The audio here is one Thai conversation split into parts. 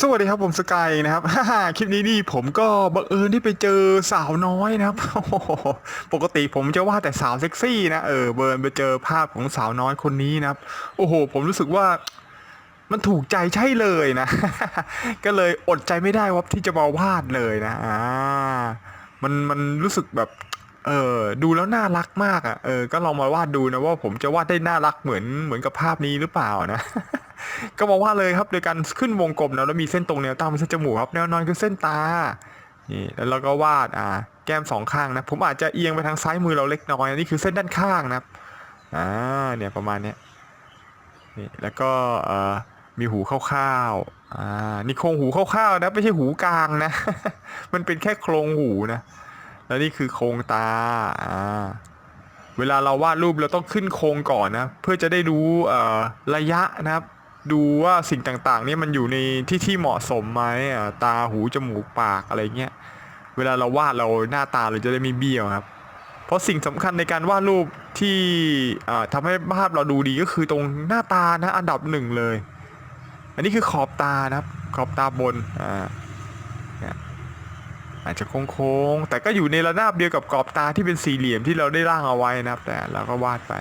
สวัสดีครับผมสกายนะครับคลิปนี้นี่ผมก็บังเอิญที่ไปเจอสาวน้อยนะครับปกติผมจะว่าแต่สาวเซ็กซี่นะเออเบิร์นไปเจอภาพของสาวน้อยคนนี้นะครับ โอ้โห ผมรู้สึกว่ามันถูกใจใช่เลยนะ ก็เลยอดใจไม่ได้ว่าที่จะมาวาดเลยนะอ่ามันมันรู้สึกแบบ เออดูแล้วน่ารักมากอะเออก็ลองมาวาดดูนะว่าผมจะวาดได้น่ารักเหมือนเหมือนกับภาพนี้หรือเปล่านะ ก็มาวาดเลยครับโดยการขึ้นวงกลมนะแล้วมีเส้นตรงแนวตั้งเป็นเส้นจมูกครับแนวนอนคือเส้นตานี่แล้วเราก็วาดอ่าแก้มสองข้างนะ ผมอาจจะเอียงไปทางซ้ายมือเราเล็กน้อยนี่คือเส้นด้านข้างนะครับอ่าเนี่ยประมาณเนี้ยนี่แล้วก็เอ่อมีหูคร่าวๆอ่านี่โครงหูคร่าวๆนะไม่ใช่หูกลางนะ มันเป็นแค่โครงหูนะ แล้วนี่คือโครงตาอ่าเวลาเราวาดรูปเราต้องขึ้นโครงก่อนนะเพื่อจะได้รู้เอ่อระยะนะครับ ดูว่าสิ่งต่างๆนี่มันอยู่ในที่ที่เหมาะสมไหมตาหูจมูกปากอะไรเงี้ยเวลาเราวาดเราหน้าตาเราจะได้ไม่เบี้ยวครับ เพราะสิ่งสำคัญในการวาดรูปที่อ่าทำให้ภาพเราดูดีก็คือตรงหน้าตานะอันดับหนึ่งเลย อันนี้คือขอบตานะครับ ขอบตาบนอ่า อาจจะโค้งๆ แต่ก็อยู่ในระนาบเดียวกับกรอบตาที่เป็นสี่เหลี่ยมที่เราได้ร่างเอาไว้นะครับ แต่เราก็วาดไป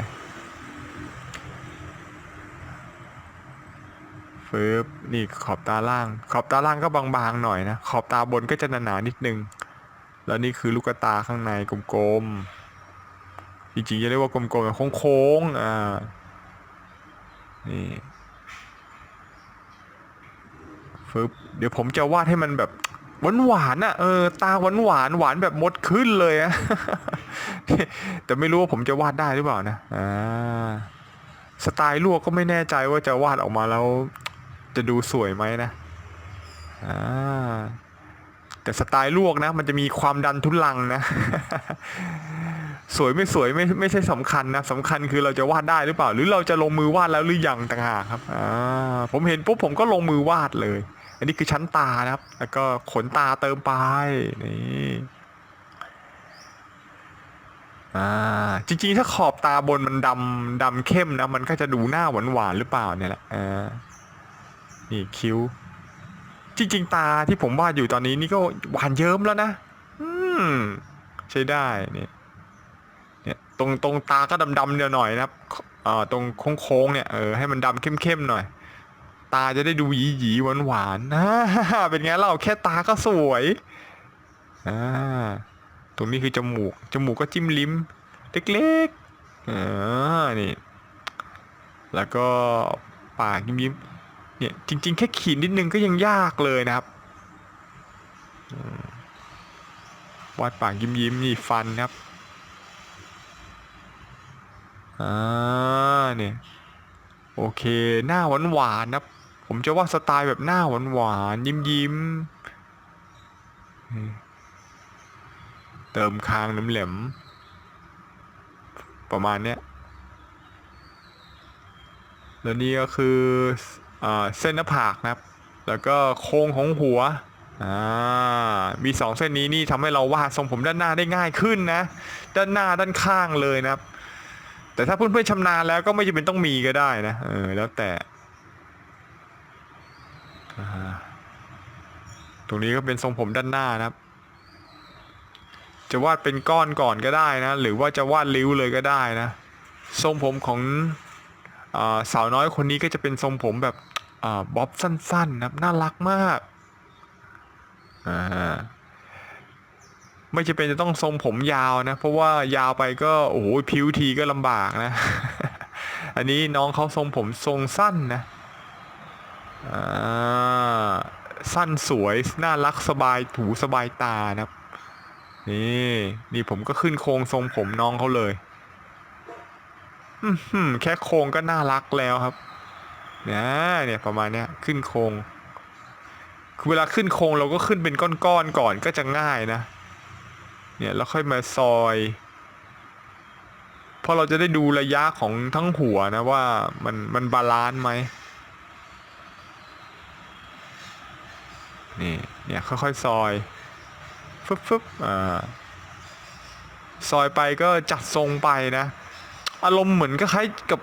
ฟืบนี่ขอบตาล่าง ขอบตาล่างก็บางๆหน่อยนะ ขอบตาบนก็จะหนาๆนิดนึง แล้วนี่คือลูกตาข้างในกลมๆ จริงๆจะเรียกว่ากลมๆแต่โค้งๆ อ่า นี่ฟึบเดี๋ยวผมจะวาดให้มันแบบ หวานหวานอะเออตาหวานหวานหวานแบบมดขึ้นเลยอะแต่ไม่รู้ว่าผมจะวาดได้หรือเปล่านะอ่าสไตล์ลวกก็ไม่แน่ใจว่าจะวาดออกมาแล้ว จะดูสวยไหมนะอ่าแต่สไตล์ลวกนะ มันจะมีความดันทุลังนะ สวยไม่สวยไม่ไม่ใช่สำคัญนะสำคัญคือเราจะวาดได้หรือเปล่า หรือเราจะลงมือวาดแล้วหรือยังต่างหากครับอ่าผมเห็นปุ๊บผมก็ลงมือวาดเลย อันนี้คือชั้นตานะครับ แล้วก็ขนตาเติมไปนี่อ่าจริงๆถ้าขอบตาบนมันดำดำเข้มนะ มันก็จะดูหน้าหวานหวานๆหรือเปล่าเนี่ยแหละอ่านี่คิ้ว จริง ๆ ตาที่ผมวาดอยู่ตอนนี้นี่ก็หวานเยิ้มแล้วนะ อืม ใช้ได้เนี่ยเนี่ยตรงตรงตาก็ดำๆเดียวหน่อยนะครับอ่าตรงโค้งๆเนี่ยเออให้มันดำเข้มๆหน่อย ตาจะได้ดูหยีหยีหวานหวานๆอ่าเป็นไงเราแค่ตาก็สวยอ่าตรงนี้คือจมูก จมูกก็จิ้มลิ้ม เล็กๆอ่านี่ แล้วก็ปากยิ้มยิ้มๆเนี่ยจริง ๆ แค่ขีดนิดนึงก็ยังยากเลยนะครับวาดปากยิ้มยิ้มๆนี่ฟันครับอ่าเนี่ยโอเค หน้าหวานหวานๆนะครับ ผมจะว่าสไตล์แบบหน้าหวานหวานยิ้มยิ้มเติมคางแหลมๆประมาณเนี้ยแล้วนี่ก็คืออเส้นหน้าผากนะครับ แล้วก็โค้งของหัวมีสองเส้นนี้นี่ทำให้เราวาดทรงผมด้านหน้าได้ง่ายขึ้นนะ ด้านหน้าด้านข้างเลยนะครับ แต่ถ้าเพื่อนๆชำนาญแล้วก็ไม่จำเป็นต้องมีก็ได้นะ เออ แล้วแต่ ตรงนี้ก็เป็นทรงผมด้านหน้านะครับ จะวาดเป็นก้อนก่อนก็ได้นะ หรือว่าจะวาดริ้วเลยก็ได้นะ ทรงผมของอสาวน้อยคนนี้ก็จะเป็นทรงผมแบบอบ๊อบสั้นๆนะครับ น่ารักมาก ไม่จำเป็นจะต้องทรงผมยาวนะ เพราะว่ายาวไปก็โอ้โหผิวทีก็ลำบากนะ อันนี้น้องเขาทรงผมทรงสั้นนะ อ่าสั้นสวยน่ารักสบายถูสบายตานะครับ นี่นี่ผมก็ขึ้นโครงทรงผมน้องเขาเลยอือหือแค่โครงก็น่ารักแล้วครับเนี่ยเนี่ยประมาณเนี้ยขึ้นโครงคือเวลาขึ้นโครงเราก็ขึ้นเป็นก้อนๆก่อนก็จะง่ายนะ เนี่ยแล้วค่อยมาซอยเพราะเราจะได้ดูระยะของทั้งหัวนะว่ามันมันบาลานซ์ไหม นี่เนี่ยค่อยๆซอยฟึบฟึบอ่าซอยไปก็จัดทรงไปนะ อารมณ์เหมือนก็คล้ายกับ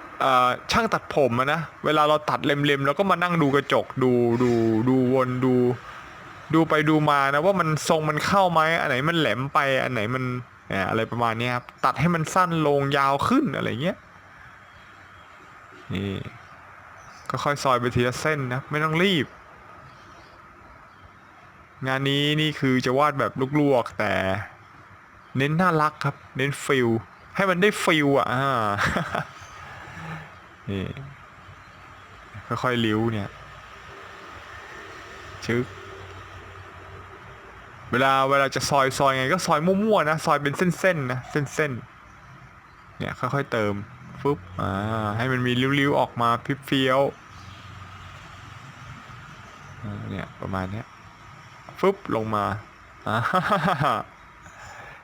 ช่างตัดผมนะ เวลาเราตัดเล็มๆแล้วก็มานั่งดูกระจกดูดูดูวนดูดูไปดูมานะว่ามันทรงมันเข้าไหมอันไหนมันแหลมไปอันไหนมันอะไรประมาณนี้ครับตัดให้มันสั้นลงยาวขึ้นอะไรเงี้ยนี่ก็ค่อยซอยไปทีละเส้นนะไม่ต้องรีบ งานนี้นี่คือจะวาดแบบลวกๆแต่ เน้นน่ารักครับ เน้นฟิลให้มันได้ฟิลอะนี่ค่อยๆลิ้วเนี่ยชึกเวลาเวลาจะซอยซอยไงก็ซอยมั่วๆนะซอยเป็นเส้นๆนะเส้นๆเนี่ยค่อยๆเติมฟึบอ่าให้มันมีริ้วๆออกมาพิบเฟี้ยวเนี่ยประมาณเนี้ย ฟึบลงมาอ่า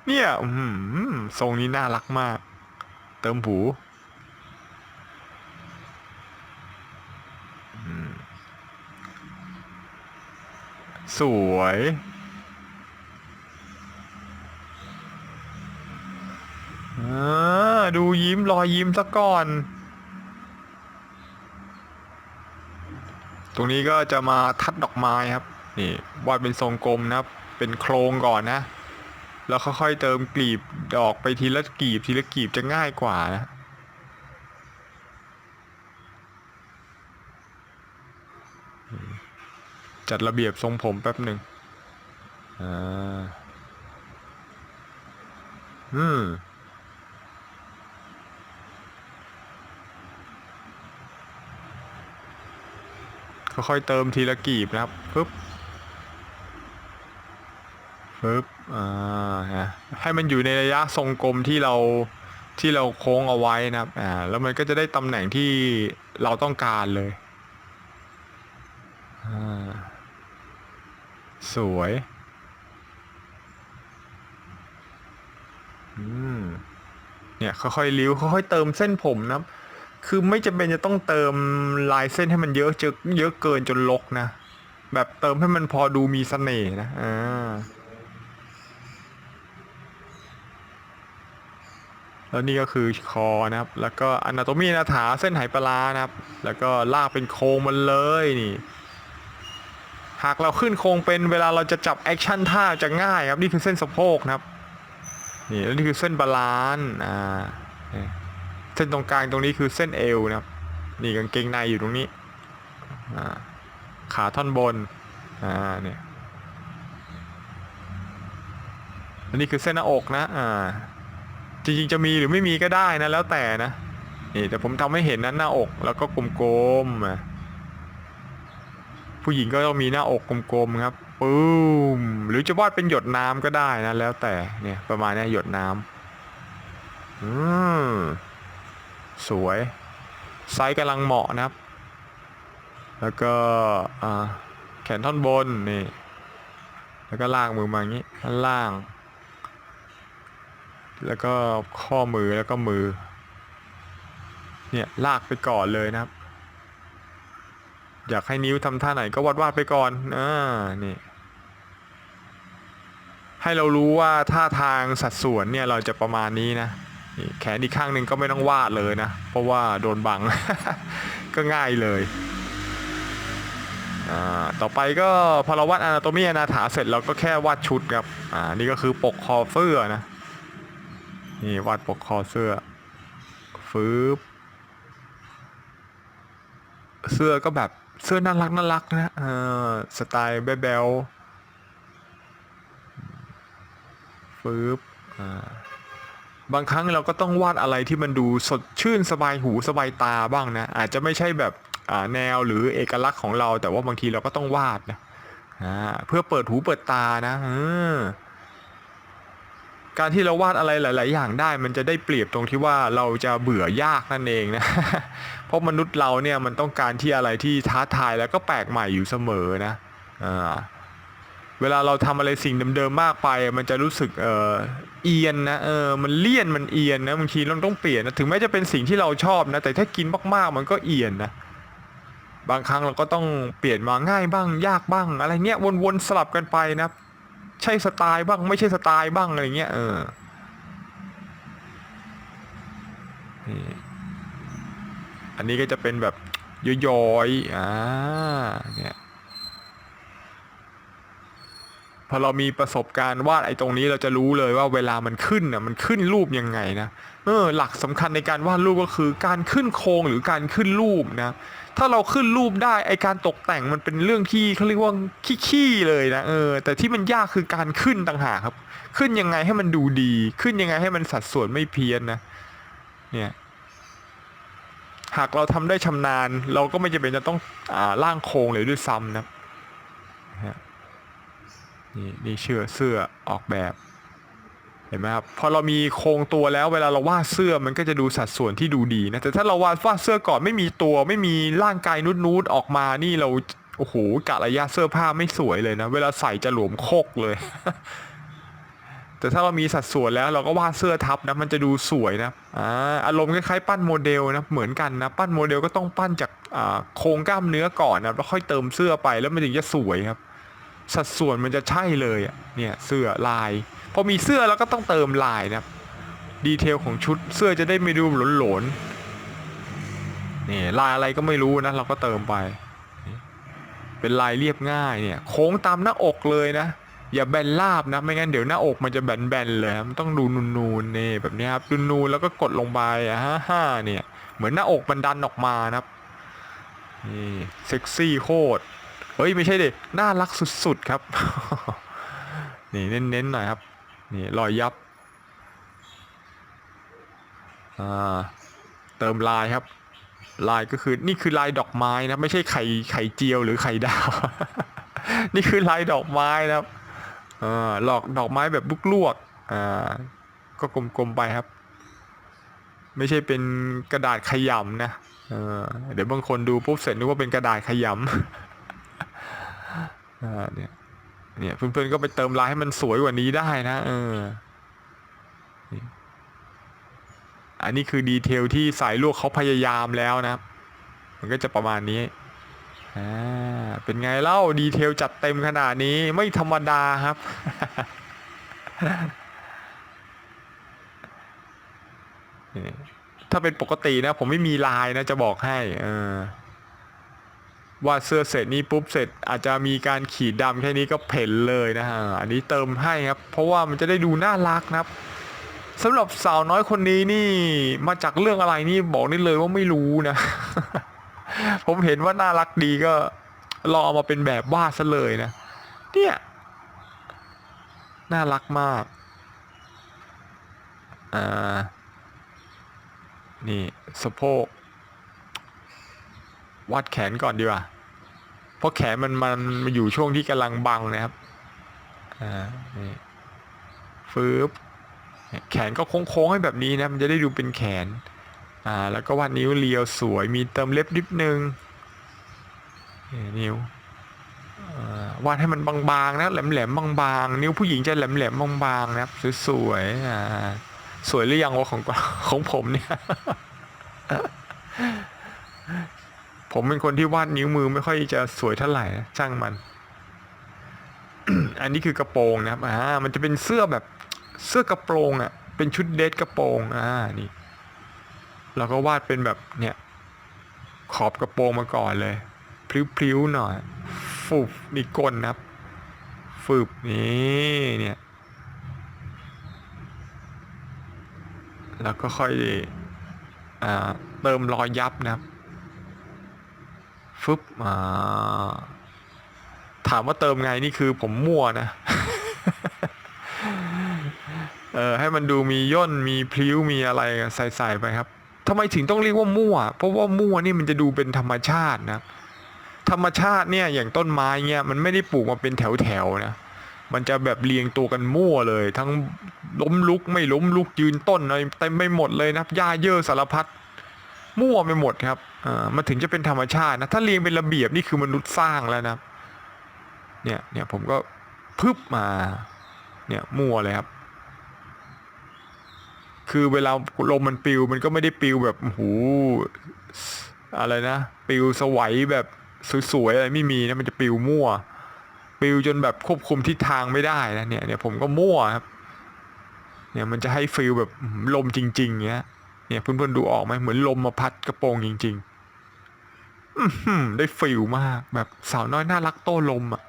เนี่ยอืมทรงนี้น่ารักมาก เติมหูสวยอ่าดูยิ้มรอยยิ้มซะก่อน ตรงนี้ก็จะมาทัดดอกไม้ครับ นี่วาดเป็นทรงกลมนะครับ เป็นโครงก่อนนะ แล้วค่อยๆเติมกลีบดอกไปทีละกลีบทีละกลีบจะง่ายกว่านะจัดระเบียบทรงผมแป๊บหนึ่งอ่าอืมค่อยๆเติมทีละกลีบนะครับปึ๊บ ปึ๊บอ่านะให้มันอยู่ในระยะทรงกลมที่เราที่เราโค้งเอาไว้นะครับอ่าแล้วมันก็จะได้ตำแหน่งที่เราต้องการเลยอ่าสวยอืมเนี่ยค่อยๆริ้วค่อยๆเติมเส้นผมนะครับ คือไม่จำเป็นจะต้องเติมลายเส้นให้มันเยอะเจอเยอะเกินจนลกนะ แบบเติมให้มันพอดูมีเสน่ห์นะอ่า แล้วนี่ก็คือคอนะครับ แล้วก็อนาโตมีนาถาเส้นไหปลานะครับ แล้วก็ลากเป็นโค้งมันเลยนี่ หากเราขึ้นโค้งเป็นเวลาเราจะจับแอคชั่นท่าจะง่ายครับนี่คือเส้นสะโพกนะครับ นี่แล้วนี่คือเส้นบาลานซ์อ่าเส้นตรงกลางตรงนี้คือเส้นเอวนะครับ นี่กางเกงในอยู่ตรงนี้อ่าขาท่อนบนอ่าเนี่ยแล้วนี่คือเส้นหน้าอกนะอ่า จริงๆจะมีหรือไม่มีก็ได้นะ แล้วแต่นะนี่แต่ผมทำให้เห็นนั้นหน้าอกแล้วก็กลมๆผู้หญิงก็ต้องมีหน้าอกกลมๆครับปื้มหรือจะวาดเป็นหยดน้ำก็ได้นะ แล้วแต่เนี่ยประมาณนี้หยดน้ำอืมสวย ไซส์กำลังเหมาะนะครับ แล้วก็แขนท่อนบนนี่ แล้วก็ลากมือมาอย่างนี้ด้านล่าง แล้วก็ข้อมือแล้วก็มือ เนี่ยลากไปก่อนเลยนะครับ อยากให้นิ้วทำท่าไหนก็วาดวาดไปก่อนอ่านี่ให้เรารู้ว่าท่าทางสัดส่วนเนี่ยเราจะประมาณนี้นะนี่แขนอีกข้างหนึ่งก็ไม่ต้องวาดเลยนะ เพราะว่าโดนบัง ก็ง่ายเลยต่อไปก็พอเราวาดอนาโตมีอนาถาเสร็จเราก็แค่วาดชุดครับอ่านี่ก็คือปกคอเสื้อนะ นี่วาดปกคอเสื้อฟืบเสื้อก็แบบเสื้อน่ารักน่ารักนะเออสไตล์แบ๊วๆฟืบอ่าบางครั้งเราก็ต้องวาดอะไรที่มันดูสดชื่นสบายหูสบายตาบ้างนะ อาจจะไม่ใช่แบบแนวหรือเอกลักษณ์ของเรา แต่ว่าบางทีเราก็ต้องวาดนะเพื่อเปิดหูเปิดตานะอ การที่เราวาดอะไรหลาย ๆ อย่างได้ มันจะได้เปรียบตรงที่ว่าเราจะเบื่อยากนั่นเองนะ เพราะมนุษย์เราเนี่ยมันต้องการที่อะไรที่ท้าทายแล้วก็แปลกใหม่อยู่เสมอนะอ่าเวลาเราทำอะไรสิ่งเดิมๆมากไป มันจะรู้สึกเออเอียนนะเออมันเลี่ยนมันเอียนนะบางทีเราต้องเปลี่ยนนะถึงแม้จะเป็นสิ่งที่เราชอบนะแต่ถ้ากินมากๆมันก็เอียนนะบางครั้งเราก็ต้องเปลี่ยนมาง่ายบ้างยากบ้าง อะไรเงี้ยวนๆสลับกันไปนะ ใช่สไตล์บ้าง ไม่ใช่สไตล์บ้างอะไรเงี้ยเอออันนี้ก็จะเป็นแบบย้อยๆอ่าเนี่ยพอเรามีประสบการณ์วาดไอ้ตรงนี้เราจะรู้เลยว่าเวลามันขึ้นน่ะมันขึ้นรูปยังไงนะเออหลักสำคัญในการวาดรูปก็คือการขึ้นโครงหรือการขึ้นรูปนะ ถ้าเราขึ้นรูปได้ไอการตกแต่งมันเป็นเรื่องที่เขาเรียกว่าขี้ๆเลยนะเออแต่ที่มันยากคือการขึ้นต่างหากครับ ขึ้นยังไงให้มันดูดี ขึ้นยังไงให้มันสัดส่วนไม่เพี้ยนนะเนี่ยหากเราทำได้ชำนาญ เราก็ไม่จำเป็นจะต้องอ่าร่างโครงเลยด้วยซ้ำนะฮะนี่นี่เชื่อเสื้อออกแบบ เห็นไหมครับพอเรามีโครงตัวแล้วเวลาเราวาดเสื้อมันก็จะดูสัดส่วนที่ดูดีนะแต่ถ้าเราวาดวาดเสื้อก่อนไม่มีตัว ไม่มีร่างกายนุดๆออกมานี่เราโอ้โหกะระยะเสื้อผ้าไม่สวยเลยนะ เวลาใส่จะหลวมโคกเลย แต่ถ้าเรามีสัดส่วนแล้วเราก็วาดเสื้อทับนะมันจะดูสวยนะอ่าอารมณ์คล้ายๆปั้นโมเดลนะเหมือนกันนะปั้นโมเดลก็ต้องปั้นจากาโครงกล้ามเนื้อก่อนนะแล้วค่อยเติมเสื้อไปแล้วมันถึงจะสวยครับ สัดส่วนมันจะใช่เลยเนี่ยเสื้อลาย พอมีเสื้อแล้วก็ต้องเติมลายนะครับดีเทลของชุดเสื้อจะได้ไม่ดูหลนๆนี่ลายอะไรก็ไม่รู้นะเราก็เติมไป เป็นลายเรียบง่ายเนี่ย โค้งตามหน้าอกเลยนะ อย่าแบนราบนะไม่งั้นเดี๋ยวหน้าอกมันจะแบนๆเลยมันต้องดูนูนๆนี่แบบนี้ครับนูนๆแล้วก็กดลงไปอะฮ่าเนี่ย เหมือนหน้าอกมันดันออกมานะครับนี่เซ็กซี่โคตรเฮ้ยไม่ใช่เดิน่ารักสุดๆครับ นี่เน้นๆหน่อยครับ นี่รอยยับ อ่า เติมลายครับ ลายก็คือนี่คือลายดอกไม้นะ ไม่ใช่ไข่ไข่เจียวหรือไข่ดาว นี่คือลายดอกไม้นะครับอ่าหลอกดอกไม้แบบบุกลวกอ่า ก็กลมๆไปครับ ไม่ใช่เป็นกระดาษขยำนะเออเดี๋ยวบางคนดูปุ๊บเสร็จนึกว่าเป็นกระดาษขยำอ่าเนี่ย เนี่ยเพื่อนๆก็ไปเติมลายให้มันสวยกว่านี้ได้นะเอออันนี้คือดีเทลที่สายลวกเขาพยายามแล้วนะครับมันก็จะประมาณนี้อ่าเป็นไงเล่าดีเทลจัดเต็มขนาดนี้ไม่ธรรมดาครับถ้าเป็นปกตินะ ผมไม่มีลายนะจะบอกให้ เออ วาดเสื้อเสร็จนี้ปุ๊บเสร็จอาจจะมีการขีดดำแค่นี้ก็เพ่นเลยนะฮะอันนี้เติมให้ครับ เพราะว่ามันจะได้ดูน่ารักนะครับสำหรับสาวน้อยคนนี้นี่มาจากเรื่องอะไรนี่บอกได้เลยว่าไม่รู้นะ ผมเห็นว่าน่ารักดีก็ลองเอามาเป็นแบบวาดซะเลยนะ เนี่ยน่ารักมากอ่านี่สะโพก วัดแขนก่อนดีกว่าเพราะแขนมันมันมาอยู่ช่วงที่กำลังบังนะครับอ่านี่ฟืบแขนก็โค้งๆให้แบบนี้นะมันจะได้ดูเป็นแขนอ่าแล้วก็วาดนิ้วเรียวสวยมีเติมเล็บนิดนึงนิ้วอ่าวาดให้มันบางๆนะแหลมๆบางๆ นิ้วผู้หญิงจะแหลมๆบางๆนะครับสวยๆอ่าสวยหรือยังวะของของผมเนี่ย ผมเป็นคนที่วาดนิ้วมือไม่ค่อยจะสวยเท่าไหร่ช่างมัน อันนี้คือกระโปรงนะครับอ่ามันจะเป็นเสื้อแบบเสื้อกระโปรงอะ เป็นชุดเดทกระโปรงอ่านี่เราก็วาดเป็นแบบเนี่ย ขอบกระโปรงมาก่อนเลยพลิ้วๆหน่อยฟุบนี่ก้นนะครับฟืบนี่เนี่ย แล้วก็ค่อยอ่าเติมรอยยับนะครับ ฟึบอ่าถามว่าเติมไงนี่คือผมมั่วนะ เออให้มันดูมีย่นมีพลิ้วมีอะไรใส่ๆไปครับทำไมถึงต้องเรียกว่ามั่ว เพราะว่ามั่วนี่มันจะดูเป็นธรรมชาตินะ ธรรมชาติเนี่ยอย่างต้นไม้เนี่ยมันไม่ได้ปลูกมาเป็นแถวๆนะ มันจะแบบเรียงตัวกันมั่วเลย ทั้งล้มลุกไม่ล้มลุกยืนต้นอะไรเต็มไปหมดเลยนะหญ้าเยอะสารพัด มั่วไปหมดครับอ่ามันถึงจะเป็นธรรมชาตินะถ้าเรียงเป็นระเบียบนี่คือมนุษย์สร้างแล้วนะเนี่ยเนี่ยผมก็พึบมาเนี่ยมั่วเลยครับ คือเวลาลมมันปิวมันก็ไม่ได้ปิวแบบโอ้โหอะไรนะปิวสวัยแบบสวยๆอะไรไม่มีนะมันจะปิวมั่วปิวจนแบบควบคุมทิศทางไม่ได้นะเนี่ยเนี่ยผมก็มั่วครับเนี่ยมันจะให้ฟิลแบบลมจริงๆเงี้ย เนี่ยเพื่อนๆดูออกไหมเหมือนลมมาพัดกระโปรงจริงๆอได้ฟิลมากแบบสาวน้อยน่ารักโต้ลมอะ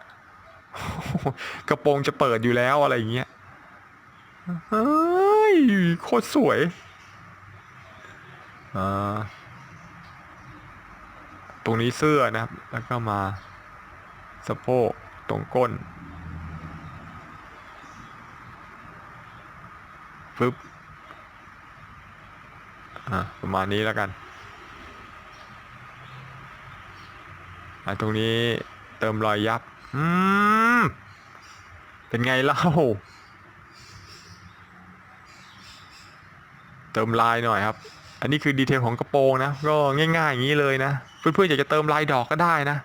กระโปรงจะเปิดอยู่แล้วอะไรอย่างเงี้ยเฮ้ยโคตรสวยอ่าตรงนี้เสื้อนะครับ แล้วก็มาสะโพกตรงก้นฟึบ อะประมาณนี้แล้วกันอะตรงนี้เติมรอยยับ อืม เป็นไงเล่า เติมลายหน่อยครับ อันนี้คือดีเทลของกระโปรงนะ ก็ง่ายๆอย่างนี้เลยนะ เพื่อนๆอยากจะเติมลายดอกก็ได้นะ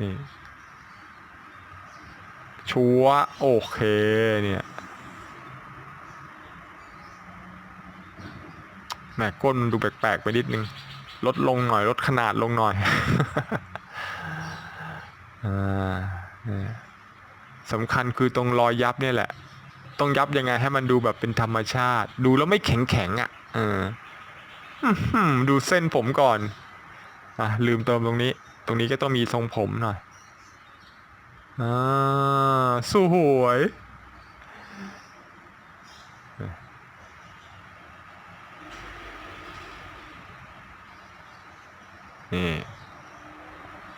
นี่ ชัวโอเคเนี่ยแหมก้นมันดูแปลกๆไปนิดนึง ลดลงหน่อย ลดขนาดลงหน่อยอ่าเนี่ยสำคัญคือตรงรอยยับเนี่ยแหละ ต้องยับยังไงให้มันดูแบบเป็นธรรมชาติ ดูแล้วไม่แข็งแข็งๆอะเออดูเส้นผมก่อนอะลืมเติมตรงนี้ ตรงนี้ก็ต้องมีทรงผมหน่อย อ่าสวยนี่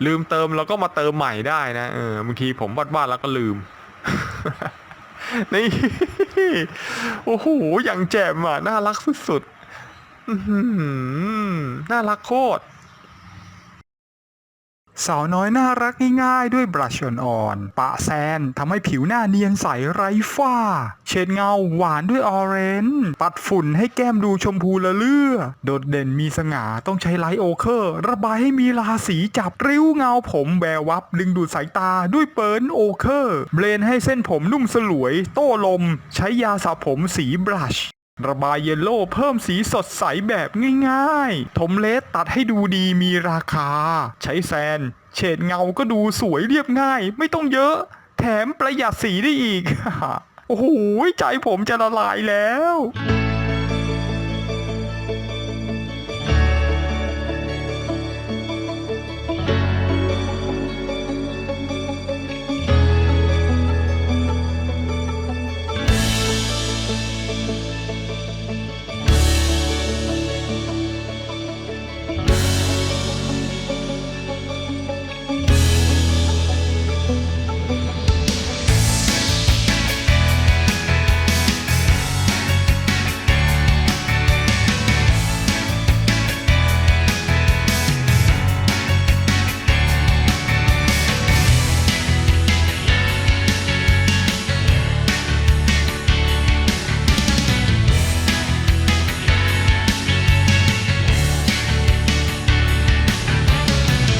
ลืมเติมเราก็มาเติมใหม่ได้นะเออบางทีผมวาดวาดๆแล้วก็ลืมนี่โอ้โหอย่างแจ่มอะน่ารักสุดๆน่ารักโคตร สาวน้อยน่ารักง่ายๆ ด้วยบลัชอ่อนๆปะแซนทำให้ผิวหน้าเนียนใสไร้ฝ้าเฉดเงาหวานด้วยออเรนจ์ปัดฝุ่นให้แก้มดูชมพูละเลือ โดดเด่นมีสง่าต้องใช้ไลท์โอเคอร์ ระบายให้มีราศีจับริ้วเงาผมแวววับ ดึงดูดสายตาด้วยเปิร์นโอเคอร์ เบลนให้เส้นผมนุ่มสลวย โต้ลม ใช้ยาสระผมสีบลัช ระบายเยลโล่เพิ่มสีสดใสแบบง่ายๆ ถมเลสตัดให้ดูดีมีราคา ใช้แซน เฉดเงาก็ดูสวยเรียบง่าย ไม่ต้องเยอะ แถมประหยัดสีได้อีก โอ้โห ใจผมจะละลายแล้ว